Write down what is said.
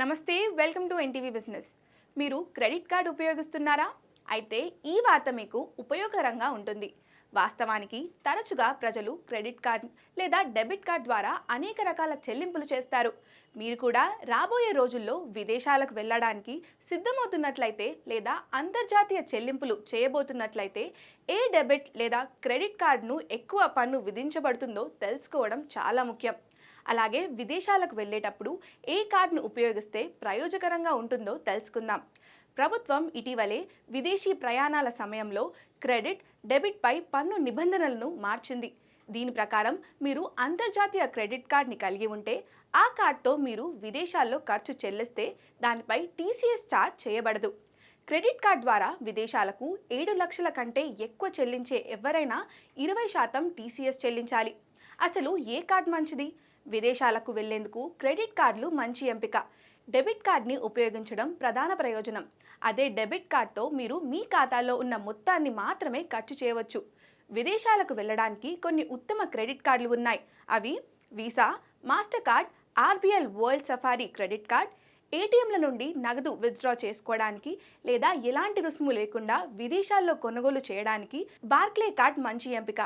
నమస్తే welcome to NTV business. మీరు credit card ఉపయోగిస్తున్నారా? అయితే ఈ వార్త మీకు ఉపయోగకరంగా ఉంటుంది. వాస్తవానికి తరచుగా ప్రజలు క్రెడిట్ కార్డ్ లేదా డెబిట్ కార్డ్ ద్వారా అనేక రకాల చెల్లింపులు చేస్తారు. మీరు కూడా రాబోయే రోజుల్లో విదేశాలకు వెళ్ళడానికి సిద్ధమవుతున్నట్లయితే లేదా అంతర్జాతీయ చెల్లింపులు చేయబోతున్నట్లయితే ఏ డెబిట్ లేదా క్రెడిట్ కార్డును ఎక్కువ పన్ను విధించబడుతుందో తెలుసుకోవడం చాలా ముఖ్యం. అలాగే విదేశాలకు వెళ్ళేటప్పుడు ఏ కార్డును ఉపయోగిస్తే ప్రయోజకరంగా ఉంటుందో తెలుసుకుందాం. ప్రభుత్వం ఇటీవలే విదేశీ ప్రయాణాల సమయంలో క్రెడిట్ డెబిట్పై పన్ను నిబంధనలను మార్చింది. దీని ప్రకారం మీరు అంతర్జాతీయ క్రెడిట్ కార్డ్ని కలిగి ఉంటే ఆ కార్డ్తో మీరు విదేశాల్లో ఖర్చు చెల్లిస్తే దానిపై టీసీఎస్ ఛార్జ్ చేయబడదు. క్రెడిట్ కార్డ్ ద్వారా విదేశాలకు ఏడు లక్షల కంటే ఎక్కువ చెల్లించే ఎవరైనా ఇరవై శాతం టీసీఎస్ చెల్లించాలి. అసలు ఏ కార్డ్ మంచిది? విదేశాలకు వెళ్ళేందుకు క్రెడిట్ కార్డులు మంచి ఎంపిక. డెబిట్ కార్డ్ని ఉపయోగించడం ప్రధాన ప్రయోజనం. అదే డెబిట్ కార్డ్తో మీరు మీ ఖాతాలో ఉన్న మొత్తాన్ని మాత్రమే ఖర్చు చేయవచ్చు. విదేశాలకు వెళ్ళడానికి కొన్ని ఉత్తమ క్రెడిట్ కార్డులు ఉన్నాయి. అవి visa master card RBL world safari credit card ఏటీఎంల నుండి నగదు విత్డ్రా చేసుకోవడానికి లేదా ఎలాంటి రుసుము లేకుండా విదేశాల్లో కొనుగోలు చేయడానికి బార్క్లే కార్డ్ మంచి ఎంపిక.